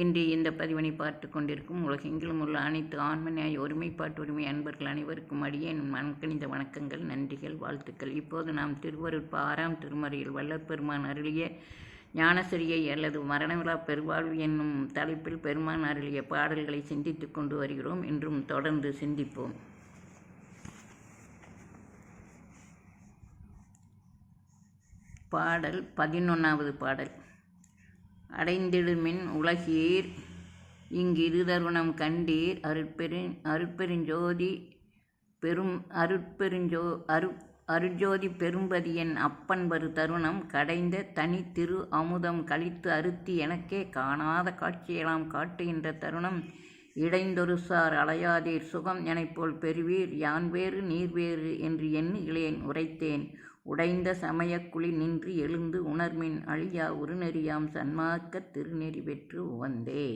இன்று இந்த பதிவினை பார்த்து கொண்டிருக்கும் உலகெங்கிலும் உள்ள அனைத்து ஆண்மனியாய் ஒருமைப்பாட்டு உரிமை அன்பர்கள் அனைவருக்கும் அடியேன். மண்கணிந்த வணக்கங்கள் நன்றிகள் வாழ்த்துக்கள். இப்போது நாம் திருவருட்ப ஆறாம் திருமறையில் வல்லப்பெருமான் அருளிய ஞானசரியை அல்லது மரணவிழா பெருவாழ்வு என்னும் தலைப்பில் பெருமான் அருளிய பாடல்களை சிந்தித்து கொண்டு வருகிறோம். இன்றும் தொடர்ந்து சிந்திப்போம். பாடல் பதினொன்றாவது பாடல். அடைந்திடுமின் உலகீர். இங்கிருதருணம் கண்டீர். அருட்பெருஞ் அருட்பெருஞ்சோதி பெரும் அருட்பெருஞ்சோ அரு அருட்ஜோதி பெரும்பதியன் அப்பன் வரு தருணம் கடைந்த தனி திரு அமுதம் கழித்து அறுத்தி எனக்கே காணாத காட்சியெல்லாம் காட்டுகின்ற தருணம் இடைந்தொரு சார் அலையாதீர். சுகம் எனப்போல் பெறுவீர். யான் வேறு நீர் வேறு என்று எண்ணுகிறேன் உரைத்தேன். உடைந்த சமயக்குழி நின்று எழுந்து உணர்மின் அழியா உருநெறியாம் சன்மார்க்க திருநெறி பெற்று உவந்தே.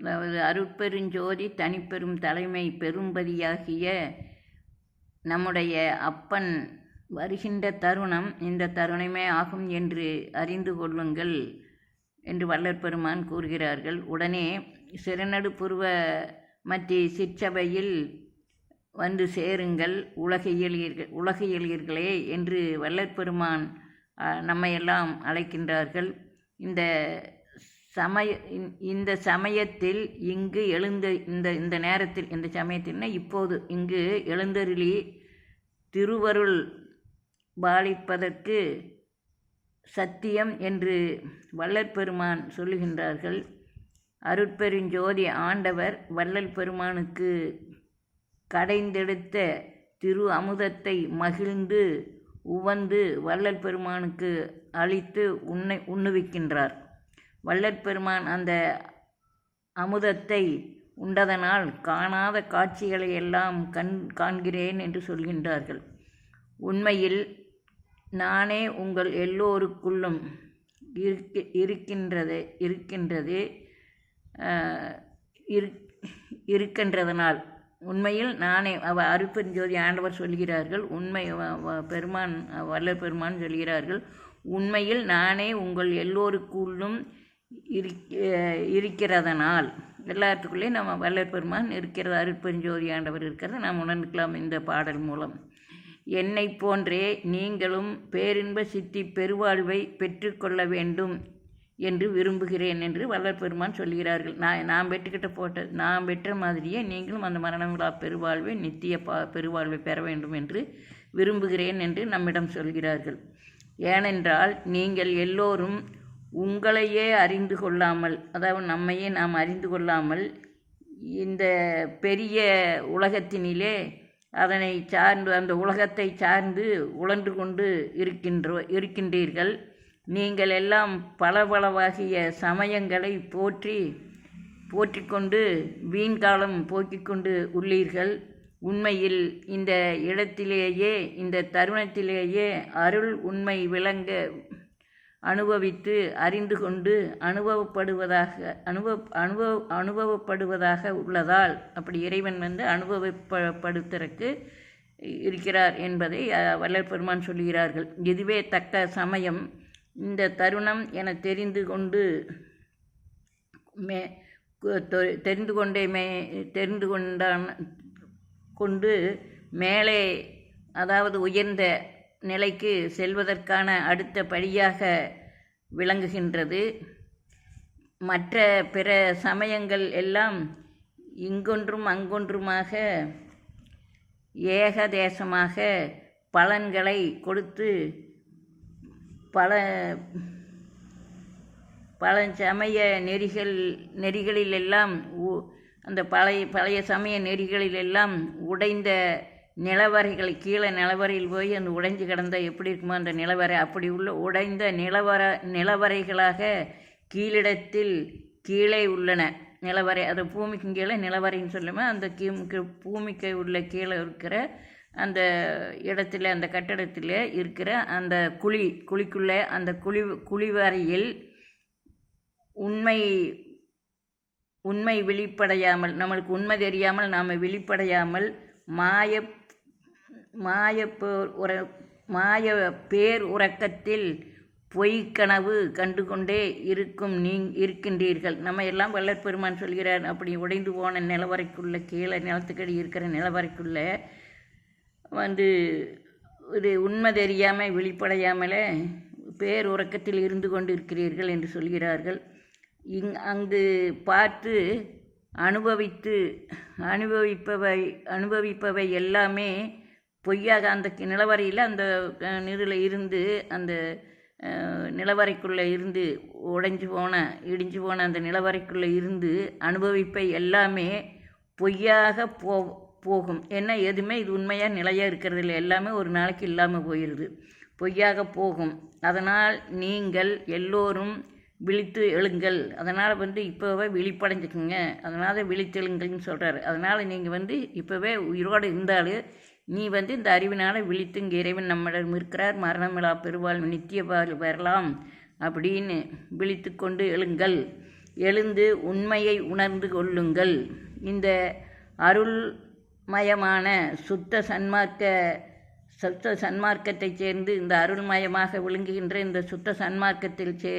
அதாவது அருட்பெருஞ்சோதி தனிப்பெரும் தலைமை பெரும்பதியாகிய நம்முடைய அப்பன் வருகின்ற தருணம் இந்த தருணமே ஆகும் என்று அறிந்து கொள்ளுங்கள் என்று வல்லற்பெருமான் கூறுகிறார்கள். உடனே சிறநடுப்புருவ மற்ற சிற்சபையில் வந்து சேருங்கள். உலக இயலியர்கள் உலக என்று வல்லற்பெருமான் நம்மையெல்லாம் அழைக்கின்றார்கள். இந்த சமய இந்த சமயத்தில் இங்கு எழுந்த இந்த இந்த நேரத்தில் இந்த சமயத்தில்னா இப்போது இங்கு எழுந்தருளி திருவருள் பாலிப்பதற்கு சத்தியம் என்று வல்லற்பெருமான் சொல்லுகின்றார்கள். அருட்பெருஞ்சோதி ஆண்டவர் வள்ளல் பெருமானுக்கு கடைந்தெடுத்த திரு அமுதத்தை மகிழ்ந்து உவந்து வள்ளல் பெருமானுக்கு அளித்து உண்ணை உண்ணுவிக்கின்றார். வள்ளற் பெருமான் அந்த அமுதத்தை உண்டதனால் காணாத காட்சிகளை எல்லாம் கண் காண்கிறேன் என்று சொல்கின்றார்கள். உண்மையில் நானே உங்கள் எல்லோருக்குள்ளும் இருக்க இருக்கின்றது இருக்கின்றது. இருக்கின்றதனால். உண்மையில் நானே அவ அருப்பெருஞ்சோதி ஆண்டவர் சொல்கிறார்கள் உண்மை பெருமான் வல்லற் பெருமான் சொல்கிறார்கள் உண்மையில் நானே உங்கள் எல்லோருக்குள்ளும் இருக்கிறதனால். எல்லாத்துக்குள்ளே நம்ம வல்லற் பெருமான் இருக்கிறது அருட்பெருஞ்சோதி ஆண்டவர் இருக்கிறத நாம் உணர்ந்துக்கலாம் இந்த பாடல் மூலம். என்னை போன்றே நீங்களும் பேரின்ப சித்தி பெருவாழ்வை பெற்றுக்கொள்ள வேண்டும். என்று விரும்புகிறேன் என்று வல்லற் பெருமான் சொல்கிறார்கள் நான் நான் பெற்றுக்கிட்ட போட்ட நான் பெற்ற மாதிரியே நீங்களும் அந்த மரணங்களா பெருவாழ்வை நித்திய பா பெருவாழ்வை பெற வேண்டும் என்று விரும்புகிறேன் என்று நம்மிடம் சொல்கிறார்கள். ஏனென்றால் நீங்கள் எல்லோரும் உங்களையே அறிந்து கொள்ளாமல் அதாவது நம்மையே நாம் அறிந்து கொள்ளாமல் இந்த பெரிய உலகத்தினிலே அதனை சார்ந்து அந்த உலகத்தை சார்ந்து உழன்று கொண்டு இருக்கின்றோ இருக்கின்றீர்கள். நீங்கள் எல்லாம் பளபளவாகிய சமயங்களை போற்றி போற்றிக்கொண்டு வீண்காலம் போக்கிக் கொண்டு உள்ளீர்கள். உண்மையில் இந்த இடத்திலேயே இந்த தருணத்திலேயே அருள் உண்மை விளங்க அனுபவித்து அறிந்து கொண்டு அனுபவப்படுவதாக அனுபவ அனுபவ அனுபவப்படுவதாக உள்ளதால் அப்படி இறைவன் வந்து அனுபவப்படுத்துறக்கு இருக்கிறார் என்பதை வல்லற் பெருமான் சொல்கிறார்கள் இதுவே தக்க சமயம். இந்த தருணம் என தெரிந்து கொண்டு மே தெரிந்து கொண்டே மே தெரிந்து கொண்டான் கொண்டு மேலே அதாவது உயர்ந்த நிலைக்கு செல்வதற்கான அடுத்த படியாக விளங்குகின்றது. மற்ற பிற சமயங்கள் எல்லாம் இங்கொன்றும் அங்கொன்றுமாக ஏகதேசமாக பலன்களை கொடுத்து பல பல சமய நெறிகள் நெறிகளிலெல்லாம் அந்த பழைய பழைய சமய நெறிகளிலெல்லாம் உடைந்த நிலவரைகளை கீழே நிலவரையில் போய் அந்த உடைஞ்சு கிடந்தால் எப்படி இருக்குமோ அந்த நிலவரை அப்படி உள்ள உடைந்த நிலவர நிலவரைகளாக கீழிடத்தில் கீழே உள்ளன. நிலவரை அது பூமிக்கும் கீழே நிலவரைன்னு சொல்லுமே அந்த கீ பூமிக்கு உள்ள கீழே இருக்கிற அந்த இடத்துல அந்த கட்டடத்தில் இருக்கிற அந்த குழி குழிக்குள்ளே அந்த குழி குழிவறையில் உண்மை உண்மை வெளிப்படையாமல் நம்மளுக்கு உண்மை தெரியாமல் நாம் வெளிப்படையாமல் மாய மாய பேர் உற மாய பேர் உறக்கத்தில் பொய்க்கனவு கண்டு கொண்டே இருக்கும் நீ இருக்கின்றீர்கள். நம்ம எல்லாம் வல்லற்பெருமான் சொல்கிறார் அப்படி உடைந்து போன நிலவரைக்குள்ளே கீழே நிலத்துக்கடி இருக்கிற நிலவரைக்குள்ளே வந்து இது உண்மை தெரியாமல் வெளிப்படையாமலே பேர் உறக்கத்தில் இருந்து கொண்டு இருக்கிறீர்கள் என்று சொல்கிறார்கள். இங் அங்கு பார்த்து அனுபவித்து அனுபவிப்பவை அனுபவிப்பவை எல்லாமே பொய்யாக அந்த நிலவரையில் அந்த இதில் இருந்து அந்த நிலவரைக்குள்ளே இருந்து உடைஞ்சு போன இடிஞ்சு போன அந்த நிலவரைக்குள்ளே இருந்து அனுபவிப்பை எல்லாமே பொய்யாக போ போகும். ஏன்னா எதுவுமே இது உண்மையாக நிலையாக இருக்கிறது இல்லை. எல்லாமே ஒரு நாளைக்கு இல்லாமல் போயிடுது பொய்யாக போகும். அதனால் நீங்கள் எல்லோரும் விழித்து எழுங்கள். அதனால் வந்து இப்போவே விழிப்படைஞ்சுக்குங்க. அதனால் விழித்து எழுங்கள்னு சொல்கிறாரு அதனால் நீங்கள் வந்து இப்போவே உயிரோடு இருந்தாலும் நீ வந்து இந்த அறிவினால் விழித்து இங்கே இறைவன் நம்மிடம் இருக்கிறார். மரணமிழா பெருவாள் நித்திய வாழ் வரலாம் அப்படின்னு விழித்து கொண்டு எழுங்கள். எழுந்து உண்மையை உணர்ந்து கொள்ளுங்கள். இந்த அருள் மயமான சுத்த சன்மார்க்க சுத்த சன்மார்க்கத்தைச் சேர்ந்து இந்த அருள்மயமாக விளங்குகின்ற இந்த சுத்த சன்மார்க்கத்தில் சே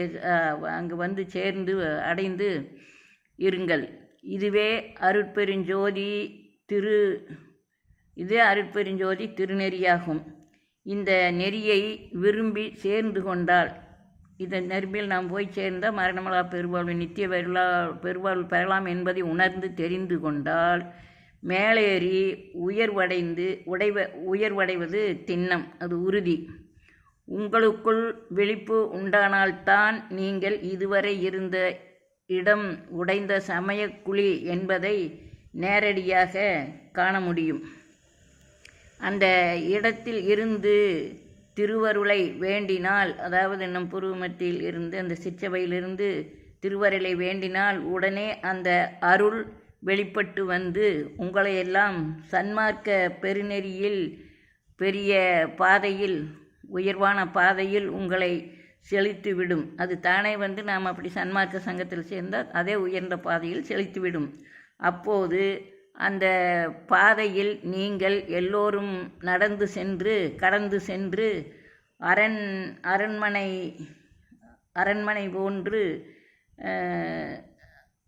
அங்கு வந்து சேர்ந்து அடைந்து இருங்கள். இதுவே அருட்பெருஞ்சோதி திரு இதே அருட்பெருஞ்சோதி திருநெறியாகும். இந்த நெறியை விரும்பி சேர்ந்து கொண்டால் இந்த நெருப்பில் நாம் போய் சேர்ந்தால் மரணமலா பெருவாழ்வு நித்திய பெருளா பெருவாழ்வு பெறலாம் என்பதை உணர்ந்து தெரிந்து கொண்டால் மேலேறி உயர்வடைந்து உடைவ உயர்வடைவது திண்ணம் அது உறுதி. உங்களுக்குள் விழிப்பு உண்டானால்தான் நீங்கள் இதுவரை இருந்த இடம் உடைந்த சமயக்குழி என்பதை நேரடியாக காண முடியும். அந்த இடத்தில் இருந்து திருவருளை வேண்டினால் அதாவது நம் புருவமத்தில் இருந்து அந்த சிற்றவையிலிருந்து திருவருளை வேண்டினால் உடனே அந்த அருள் வெளிப்பட்டு வந்து உங்களையெல்லாம் சன்மார்க்க பெருநெறியில் பெரிய பாதையில் உயர்வான பாதையில் உங்களை செலுத்திவிடும். அது தானே வந்து நாம் அப்படி சன்மார்க்க சங்கத்தில் சேர்ந்தால் அதே உயர்ந்த பாதையில் செழித்துவிடும் அப்போது அந்த பாதையில் நீங்கள் எல்லோரும் நடந்து சென்று கடந்து சென்று அரண் அரண்மனை அரண்மனை போன்று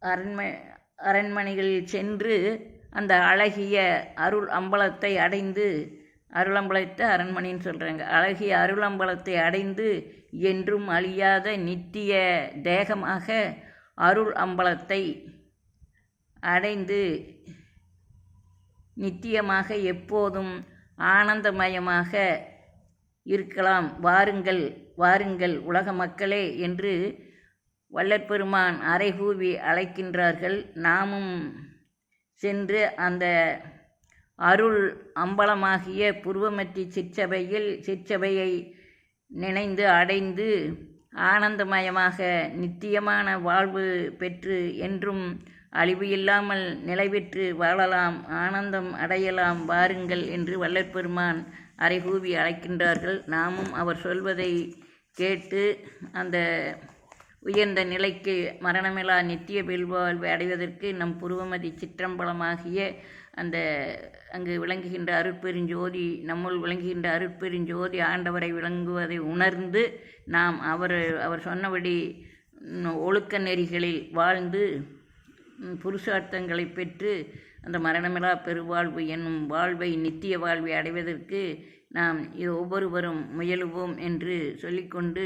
அரண்மனை அரண்மனைகளில் சென்று அந்த அழகிய அருள் அம்பலத்தை அடைந்து அருளம்பலத்தை அரண்மனைன்னு சொல்கிறாங்க அழகிய அருளம்பலத்தை அடைந்து என்றும் அழியாத நித்திய தேகமாக அருள் அம்பலத்தை அடைந்து நித்தியமாக எப்போதும் ஆனந்தமயமாக இருக்கலாம். வாருங்கள் வாருங்கள் உலக மக்களே என்று வல்லற்பெருமான் அறைகூவி அழைக்கின்றார்கள். நாமும் சென்று அந்த அருள் அம்பலமாகிய புருவமற்றி சிற்சபையில் சிற்சபையை நினைந்து அடைந்து ஆனந்தமயமாக நித்தியமான வாழ்வு பெற்று என்றும் அழிவு இல்லாமல் நிலைபெற்று வாழலாம் ஆனந்தம் அடையலாம் வாருங்கள் என்று வல்லற்பெருமான் அறைகூவி அழைக்கின்றார்கள். நாமும் அவர் சொல்வதை கேட்டு அந்த உயர்ந்த நிலைக்கு மரணமிலா நித்திய பெல்வாழ்வு அடைவதற்கு நம் புருவமதி சிற்றம்பலமாகிய அந்த அங்கு விளங்குகின்ற அருட்பெருஞ்சோதி நம்முள் விளங்குகின்ற அருட்பெருஞ்சோதி ஆண்டவரை விளங்குவதை உணர்ந்து நாம் அவர் அவர் சொன்னபடி ஒழுக்க நெறிகளில் வாழ்ந்து புருஷார்த்தங்களை பெற்று அந்த மரணமிலா பெருவாழ்வு என்னும் வாழ்வை நித்திய வாழ்வை அடைவதற்கு நாம் ஒவ்வொருவரும் முயலுவோம் என்று சொல்லிக்கொண்டு